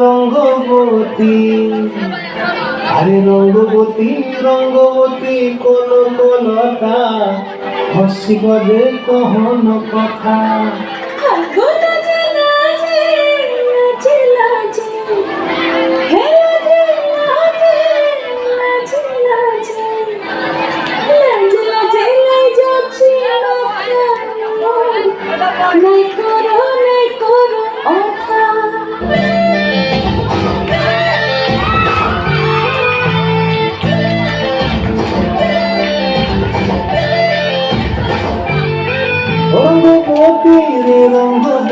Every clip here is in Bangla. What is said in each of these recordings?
রঙ্গবতী আরে রঙ্গবতী রঙ্গবতী কোন কোনটা হসি গজে কহন কথা নাই করো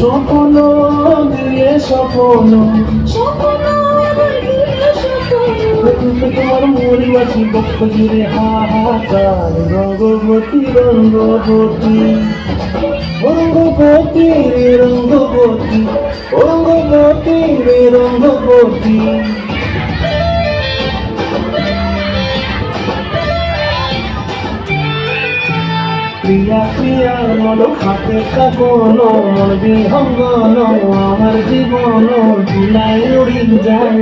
স্বপ্ন দিয়ে স্বপ্ন। তোমার মরিবাসী বক্ষ হাহাকার রঙ্গবতী রঙ্গবতী রঙ্গবতী রে রঙ্গবতী রঙ্গবতী রে রঙ্গবতী প্রিয়া প্রিয়া মন খাতে কাপন মন বিহঙ্গন আমার জীবন ধুলাই উড়ি যায়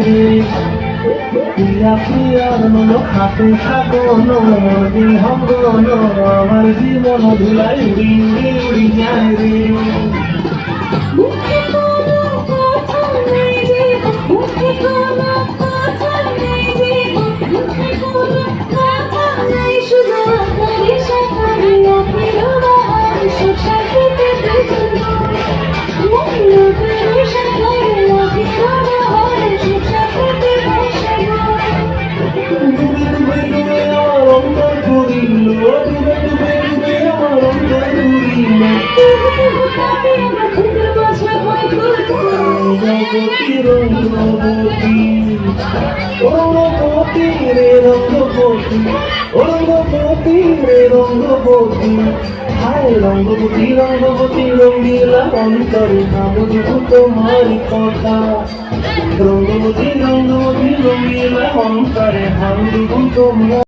প্রিয়া প্রিয়ার মন খাতে কাপন মন বিহঙ্গন আমার জীবন ধুলাই উড়ি উড়ি যায় রে। ঘুরিল ডুবে ডুবে ডুবে আমার অন্তর ঘুরিল রঙ্গবতী রঙ্গবতী রঙ্গবতী রে রঙ্গবতী রঙ্গবতী রে রঙ্গবতী হায় রঙ্গবতী রঙ্গবতী রঙ্গিলা অন্তরে ভাবুঝু তোমার তোমার